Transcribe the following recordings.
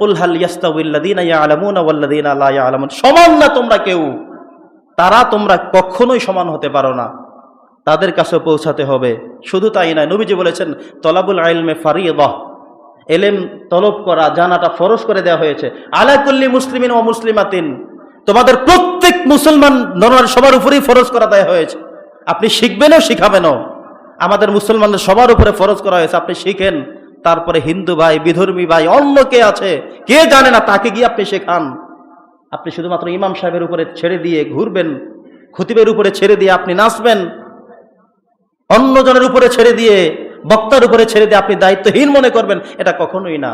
উলহাল ইয়াস্তাউল্লাদিন ইয়ালামুন ওয়াল্লাদিন লা ইয়ালামুন। সমান না তোমরা কেউ? তারা তোমরা কখনোই সমান হতে পারো না। তাদের কাছে পৌঁছাতে হবে। শুধু তাই নয়, নবীজি বলেছেন, তলাবুল আইলমে ফারিয়দাহ এলেম তলব করা, জানাটা ফরজ করে দেওয়া হয়েছে। আলাকুল্লি মুসলিমিন ও মুসলিমাতিন। তোমাদের প্রত্যেক মুসলমান নর সবার উপরেই ফরজ করা দেওয়া হয়েছে। আপনি শিখবেনও শিখাবেনও। আমাদের মুসলমানদের সবার উপরে ফরজ করা হয়েছে। আপনি শিখেন। তারপরে হিন্দু ভাই, বিধর্মী ভাই, অন্য কে আছে? কে জানে না, তাকে গিয়ে আপনি শেখান। আপনি শুধুমাত্র ইমাম সাহেবের উপরে ছেড়ে দিয়ে ঘুরবেন, খতিবের উপরে ছেড়ে দিয়ে আপনি নাচবেন, অন্যজনের উপরে ছেড়ে দিয়ে, বক্তার উপরে ছেড়ে দিয়ে আপনি দায়িত্বহীন মনে করবেন, এটা কখনোই না।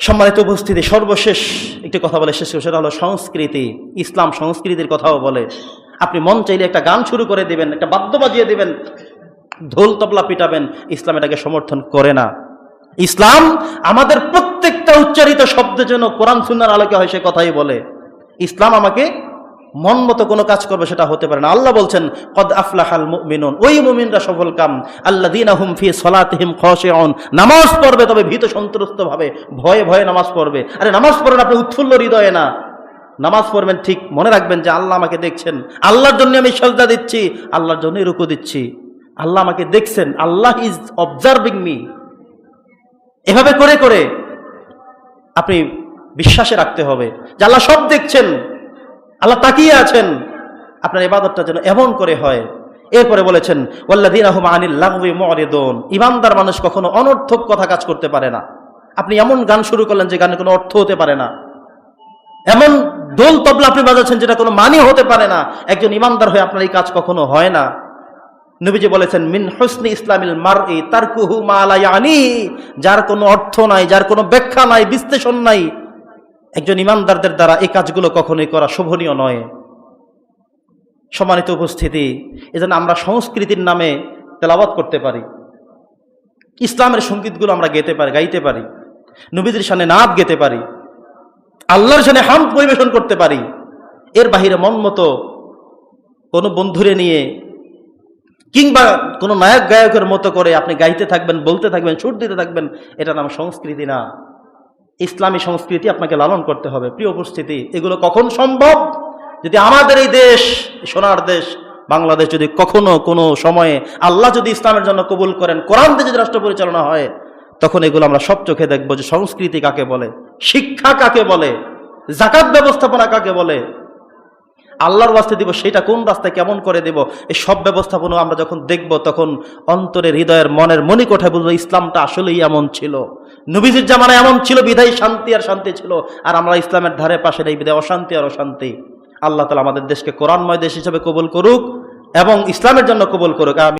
সম্মানিত উপস্থিতি, সর্বশেষ একটি কথা বলে শেষ সেটা হলো সংস্কৃতি। ইসলাম সংস্কৃতির কথাও বলে। আপনি মন চাইলে একটা গান শুরু করে দিবেন, একটা বাদ্য বাজিয়ে দিবেন ঢোল তবলা পিটাবেন, ইসলাম এটাকে সমর্থন করে না। ইসলাম আমাদের প্রত্যেকটা উচ্চারিত শব্দ যেন কোরআন সুন্নার আলোকে হয় সে কথাই বলে। ইসলাম আমাকে মন মতো কোনো কাজ করবে সেটা হতে পারে না। আল্লাহ বলছেন, কদ আফলাহাল মুমিনুন ওই মুমিনরা সফল কাম। আল্লাযীনা হুম ফি সলাতিহিম খাশিউন। নামাজ পড়বে তবে ভীত সন্ত্রস্ত ভাবে, ভয়ে ভয়ে নামাজ পড়বে। আরে নামাজ পড়েন আপনি উৎফুল্ল হৃদয়ে না। নামাজ পড়বেন ঠিক, মনে রাখবেন যে আল্লাহ আমাকে দেখছেন। আল্লাহর জন্য আমি সজদা দিচ্ছি, আল্লাহর জন্যই রুকু দিচ্ছি। আল্লাহ আমাকে দেখছেন, আল্লাহ ইজ অবজার্ভিং মি এভাবে করে করে আপনি বিশ্বাসে রাখতে হবে যে আল্লাহ সব দেখছেন, আল্লাহ তাকিয়ে আছেন। আপনার ইবাদতটা যেন এমন করে হয়। এরপরে বলেছেন, ওয়াল্লাযীনা হুম আনিল ইমানদার মানুষ কখনো অনর্থক কথা কাজ করতে পারে না। আপনি এমন গান শুরু করলেন যে গানে কোনো অর্থ হতে পারে না। এমন দোল তবলা আপনি বাজাচ্ছেন যেটা কোনো মানি হতে পারে না। একজন ইমানদার হয়ে আপনার এই কাজ কখনো হয় না। নবীজি বলেছেন, মিন হুসনি ইসলামিল মার ই তারকুহু মালায়ানি যার কোনো অর্থ নাই, যার কোনো ব্যাখ্যা নাই, বিশ্লেষণ নাই। একজন ইমানদারদের দ্বারা এই কাজগুলো কখনোই করা শোভনীয় নয়। সম্মানিত উপস্থিতি, এজন্য আমরা সংস্কৃতির নামে তেলাবাত করতে পারি। ইসলামের সঙ্গীতগুলো আমরা গেতে পারি, গাইতে পারি। নবীদের সামনে নাদ গেতে পারি। আল্লাহর সামনে হাম পরিবেশন করতে পারি। এর বাহিরে মন মতো কোনো বন্ধুরে নিয়ে কিংবা কোনো নায়ক গায়কের মতো করে আপনি গাইতে থাকবেন, বলতে থাকবেন, সুর দিতে থাকবেন, এটা নাম সংস্কৃতি না। ইসলামী সংস্কৃতি আপনাকে লালন করতে হবে। প্রিয় উপস্থিতি, এগুলো কখন সম্ভব? যদি আমাদের এই দেশ সোনার দেশ, বাংলাদেশ যদি কখনো কোনো সময়ে আল্লাহ যদি ইসলামের জন্য কবুল করেন, কোরআন দিয়ে যদি রাষ্ট্র পরিচালনা হয়, তখন এগুলো আমরা সব চোখে দেখব যে সংস্কৃতি কাকে বলে, শিক্ষা কাকে বলে, জাকাত ব্যবস্থাপনা কাকে বলে আল্লাহর বাস্তে দিব, সেটা কোন রাস্তায় কেমন করে দেব? এই সব ব্যবস্থাপনা আমরা যখন দেখব, তখন অন্তরের হৃদয়ের মনের মনে কোঠায় বুঝব ইসলামটা আসলেই এমন ছিল। নবীজির জামানা এমন ছিল বিধায় শান্তি আর শান্তি ছিল। আর আমরা ইসলামের ধারে পাশে এই বিধায় অশান্তি আর অশান্তি। আল্লাহ তালা আমাদের দেশকে কোরআনময় দেশ হিসেবে কবুল করুক এবং ইসলামের জন্য কবুল করুক। আমি